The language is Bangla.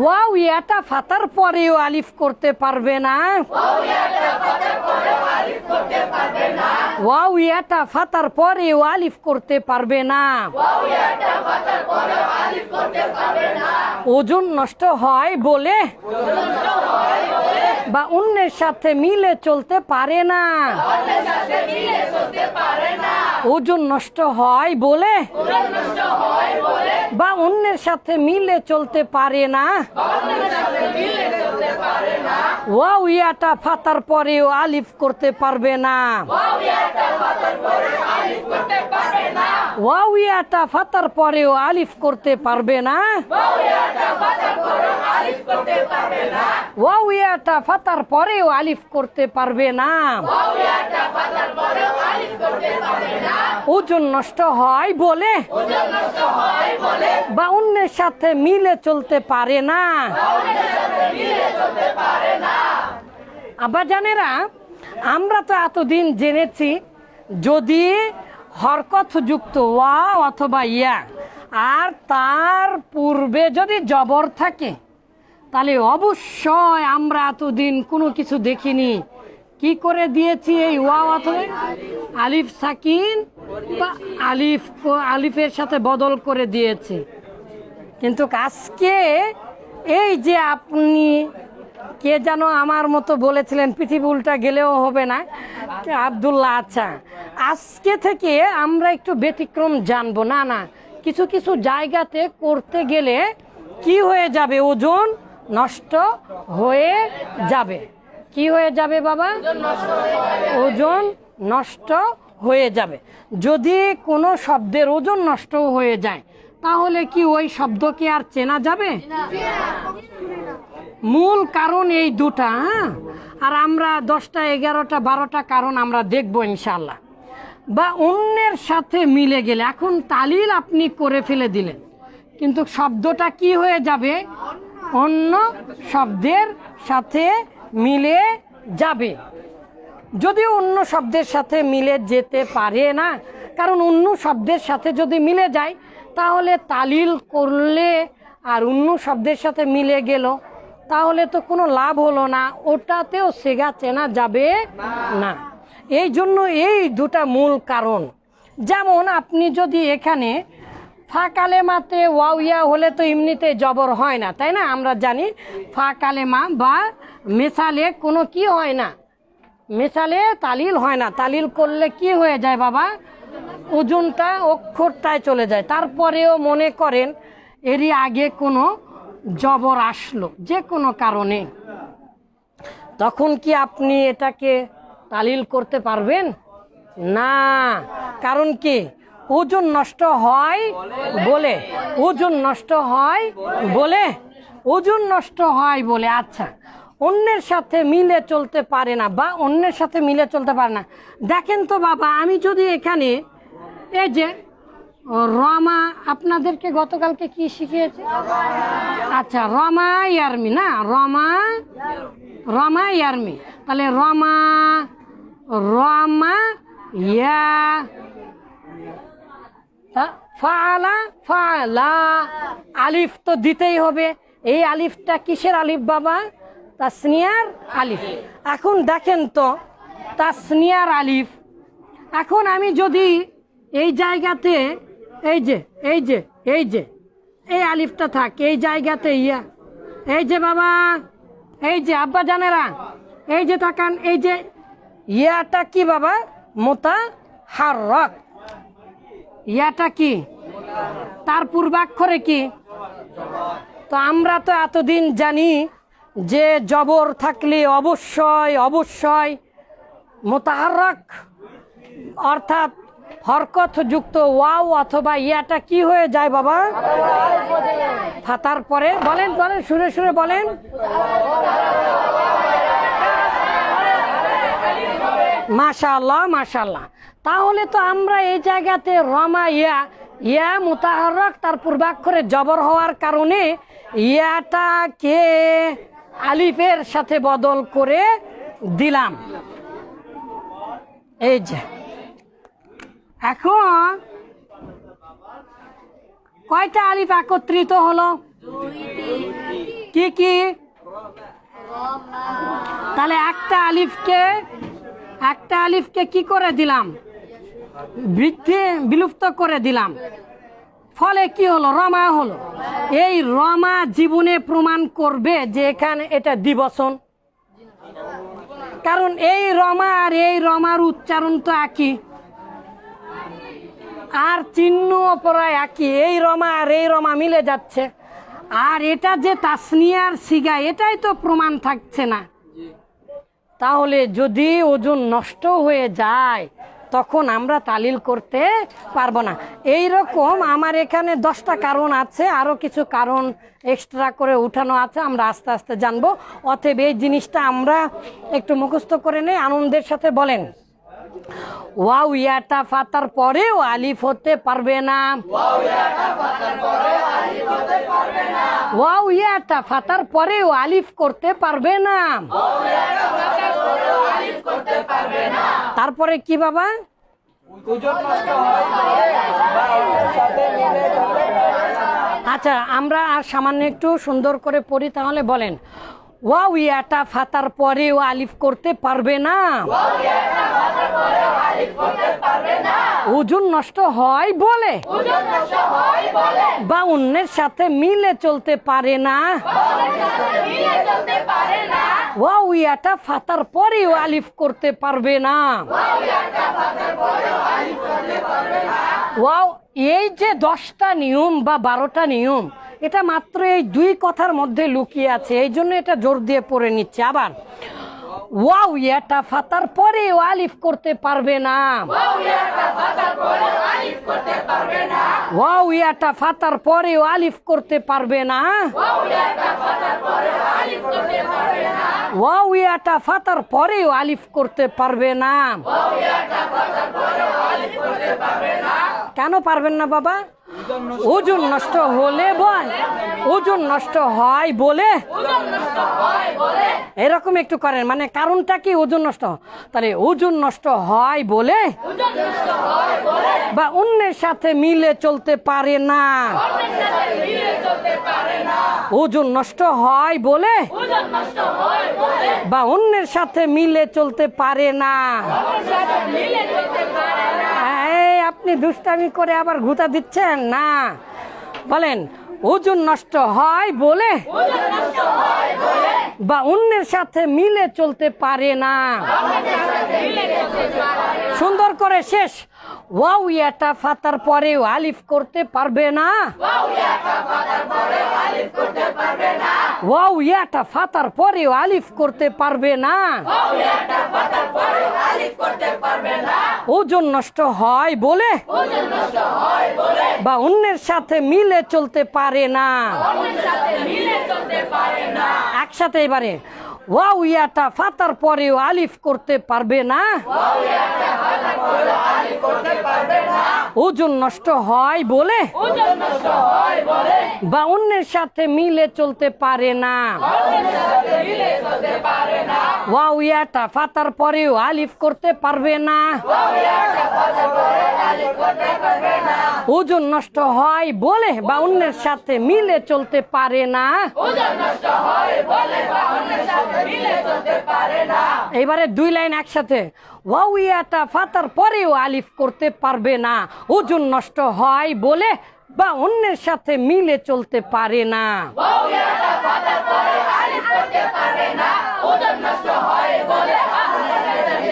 ওয়াও ইয়াটা ফাতার পরেও আলিফ করতে পারবে না। ওয়াও ইয়াটা ফাতার পরেও আলিফ করতে পারবে না। ওজন নষ্ট হয় বলে বা অন্যের সাথে মিলে চলতে পারে না। ওজন নষ্ট হয় বলে। বা অন্যের সাথে মিলে চলতে পারে না। ওয়াও, ইয়াটা ফাতার পরেও আলিফ করতে পারবে না। ওয়াও, ইয়াটা ফাতার পরেও আলিফ করতে পারবে না। ওয়াও, ইয়াটা ফাতার পরেও আলিফ করতে পারবে না। ওজন নষ্ট হয় বলে। বা অন্যের সাথে মিলে চলতে পারে না। আবার জানেরা আমরা তো এতদিন জেনেছি, যদি হরকত যুক্ত ওয়া অথবা ইয়া, আর তার পূর্বে যদি জবর থাকে তাহলে অবশ্যই আমরা এতদিন কোনো কিছু দেখিনি। কি করে দিয়েছি এই ওয়া অথবা আলিফ সাকিন বা আলিফ আলিফের সাথে বদল করে দিয়েছি। কিন্তু আজকে এই যে আপনি কে যেন আমার মতো বলেছিলেন, পৃথিবী উল্টা গেলেও হবে না, আবদুল্লাহ আচ্ছা। আজকে থেকে আমরা একটু ব্যতিক্রম জানব। না না, কিছু কিছু জায়গাতে করতে গেলে কি হয়ে যাবে ওজন? নষ্ট হয়ে যাবে। কি হয়ে যাবে বাবা? ওজন নষ্ট হয়ে যাবে। যদি কোনো শব্দের ওজন নষ্ট হয়ে যায়, তাহলে কি ওই শব্দকে আর চেনা যাবে? মূল কারণ এই দুটা হ্যাঁ? আর আমরা দশটা, এগারোটা, বারোটা কারণ আমরা দেখব ইনশাল্লাহ বা অন্যের সাথে মিলে গেলে, এখন তালিল আপনি করে ফেলে দিলেন, কিন্তু শব্দটা কি হয়ে যাবে? অন্য শব্দের সাথে মিলে যাবে। যদি অন্য শব্দের সাথে মিলে যেতে পারে না, কারণ অন্য শব্দের সাথে যদি মিলে যায়, তাহলে তালিল করলে আর অন্য শব্দের সাথে মিলে গেল, তাহলে তো কোনো লাভ হলো না, ওটাতেও সেগা চেনা যাবে না। এই জন্য এই দুটা মূল কারণ। যেমন আপনি যদি এখানে ফা কালেমাতে ওয়াউয়া হলে তো এমনিতে জবর হয় না, তাই না? আমরা জানি ফা কালেমা বা মেশালে কোনো কি হয় না। মেশালে তালিল হয় না। তালিল করলে কি হয়ে যায় বাবা? ওজনটা অক্ষরটায় চলে যায়। তারপরেও মনে করেন, এরই আগে কোনো জবর আসলো, যে কোনো কারণে। তখন কি আপনি এটাকে তালিল করতে পারবেন? না। কারণ কি? ওজন নষ্ট হয় বলে। ওজন নষ্ট হয় বলে। ওজন নষ্ট হয় বলে আচ্ছা। অন্যের সাথে মিলে চলতে পারে না বা অন্যের সাথে মিলে চলতে পারে না। দেখেন তো বাবা, আমি যদি এখানে এই যে, রমা, আপনাদেরকে গতকালকে কি শিখিয়েছে? আচ্ছা রমা ইয়ারমি না? রমা রমা ইয়ারমি। তাহলে রমা রমা ইয়া ফালা ফালা। আলিফ তো দিতেই হবে। এই আলিফটা কিসের আলিফ বাবা? তাসনিয়ার আলিফ। এখন দেখেন তো, তাসনিয়ার আলিফ। এখন আমি যদি এই জায়গাতে, এই যে এই যে এই যে, এই আলিফটা থাক, এই জায়গাতে ইয়া। এই যে বাবা, এই যে আব্বা জানেরা, এই যে থাকান এই যে, ইয়াটা কি বাবা? মোতা রক ইয়াটা কি? তার পূর্বাক্ষরে কি? তো আমরা তো এতদিন জানি যে জবর থাকলে অবশ্যই অবশ্যই মোতাহারক, অর্থাৎ হরকত যুক্ত ওয়াও অথবা ইয়াটা কি হয়ে যায় বাবা? ফাতার পরে, বলেন বলেন, সুরে সুরে বলেন। মাশাল্লাহ মাশাল্লাহ তাহলে তো আমরা এই জায়গাতে রমা, ইয়া ইয়া মুতাহারক, তার পূর্বাক্ষরে জবর হওয়ার কারণে ইয়াটাকে আলিফের সাথে বদল করে দিলাম। এই যে। এখন কয়টা আলিফ একত্রিত হলো? কি কি? তাহলে একটা আলিফকে একটা আলিফকে কি করে দিলাম? বৃদ্ধি বিলুপ্ত করে দিলাম। ফলে কি হলো? রমা হলো। এই রমা জীবনে প্রমাণ করবে যে এখানে এটা দিবসন কারণ এই রমা আর এই রমার উচ্চারণ তো একই। আর চিহ্ন অপরায় একই। এই রমা আর এই রমা মিলে যাচ্ছে। আর এটা যে তাসনিয়ার সিগা, এটাই তো প্রমাণ থাকছে না। তাহলে যদি ওজন নষ্ট হয়ে যায় তখন আমরা তালিল করতে পারব না। এই রকম আমার এখানে দশটা কারণ আছে আরও কিছু কারণ এক্সট্রা করে উঠানো আছে, আমরা আস্তে আস্তে জানব। অতএব এই জিনিসটা আমরা একটু মুখস্থ করে নেই, আনন্দের সাথে বলেন। ওয়াও ইয়াটা ফাতার পরেও আলিফ হতে পারবে না। ওয়াও ইয়াটা ফাতার পরেও আলিফ করতে পারবে না। তারপরে কি বাবা? আচ্ছা আমরা আর সামান্য একটু সুন্দর করে পড়ি তাহলে বলেন। ওয়াও ইয়াটা ফাতার পরেও আলিফ করতে পারবে না। ওজন নষ্ট হয় বলে। বা অন্যের সাথে মিলে চলতে পারে না। ওয়াও ইয়াটা ফাতার পরেও আলিফ করতে পারবে না। ওয়াও, এই যে দশটা নিয়ম বা বারোটা নিয়ম, এটা মাত্র এই দুই কথার মধ্যে লুকিয়ে আছে, এই জন্য এটা জোর দিয়ে পড়ে নিচ্ছে। আবার ওয়াও এটা ফাতার পরে আলিফ করতে পারবে না। ওয়াও এটা ফাতার পরে আলিফ করতে পারবে না। ওয়াও এটা ফাতার পরেও আলিফ করতে পারবে না। কেন পারবেন না বাবা? ওজন নষ্ট হলে বল। ওজন নষ্ট হয় বলে? এরকম একটু করেন মানে কারণটা কি ওজন নষ্ট? তাহলে ওজন নষ্ট হয় বলে? বা অন্যের সাথে মিলে চলতে পারে না। ওজন নষ্ট হয় বলে? বা অন্যের সাথে মিলে চলতে পারে না। আপনি দুষ্টামি করে আবার ঘুতা দিচ্ছেন? না। বলেন, ওজন নষ্ট হয় বলে? বা অন্যের সাথে মিলে চলতে পারে না। সুন্দর করে শেষ। ওয়াও ইয়াটা ফাতার পরেও আলিফ করতে পারবে না। ওয়াও ইয়াটা ফাতার পরেও আলিফ করতে পারবে না। ওজন নষ্ট হয় বলে। বা অন্যের সাথে মিলে চলতে পারে না। একসাথে এবারে ওয়াও ইয়াটা ফাতার পরেও আলিফ করতে পারবে না। ওজন নষ্ট হয় বলে। বা অন্যের সাথে মিলে চলতে পারে না। ওয়াও ইয়াটা ফাতার পরেও আলিফ করতে পারবে না। ওজন নষ্ট হয় বলে বা অন্যের সাথে মিলে চলতে পারে না। এবারে দুই লাইন একসাথে। ওয়াও ইয়াটা ফাতার পরেও আলিফ করতে পারবে না। ওজন নষ্ট হয় বলে বা অন্যের সাথে মিলে চলতে পারে না। ভোজন নষ্ট হয় বলে